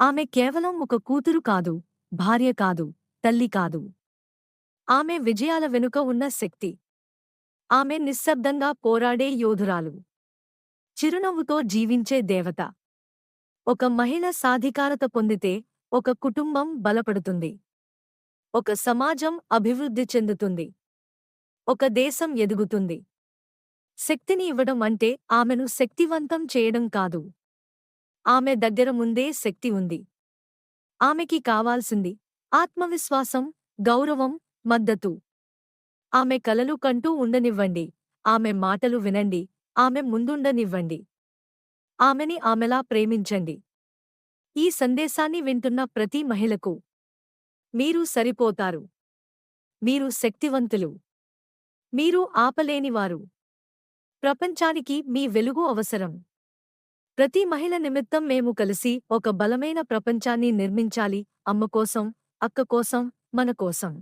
ఆమె కేవలం ఒక కూతురు కాదు భార్య కాదు తల్లి కాదు. ఆమె విజయాల వెనుక ఉన్న శక్తి. ఆమె నిశ్శబ్దంగా పోరాడే యోధురాలు. చిరునవ్వుతో జీవించే దేవత. ఒక మహిళ సాధికారత పొందితే ఒక కుటుంబం బలపడుతుంది. ఒక సమాజం అభివృద్ధి చెందుతుంది. ఒక దేశం ఎదుగుతుంది. శక్తిని ఇవ్వడం అంటే ఆమెను శక్తివంతం చేయడం కాదు. ఆమె దగ్గర ముందే శక్తి ఉంది. ఆమెకి కావాల్సింది ఆత్మవిశ్వాసం గౌరవం మద్దతు. ఆమె కలలు కంటూ ఉండనివ్వండి. ఆమె మాటలు వినండి. ఆమె ముందుండనివ్వండి. ఆమెని ఆమెలా ప్రేమించండి. ఈ సందేశాన్ని వింటున్న ప్రతి మహిళకు మీరు సరిపోతారు. మీరు శక్తివంతులు. మీరు ఆపలేనివారు. ప్రపంచానికి మీ వెలుగు అవసరం. ప్రతి మహిళ నిమిత్తం మేము కలిసి ఒక బలమైన ప్రపంచాన్ని నిర్మించాలి అమ్మ కోసం అక్క కోసం మన కోసం.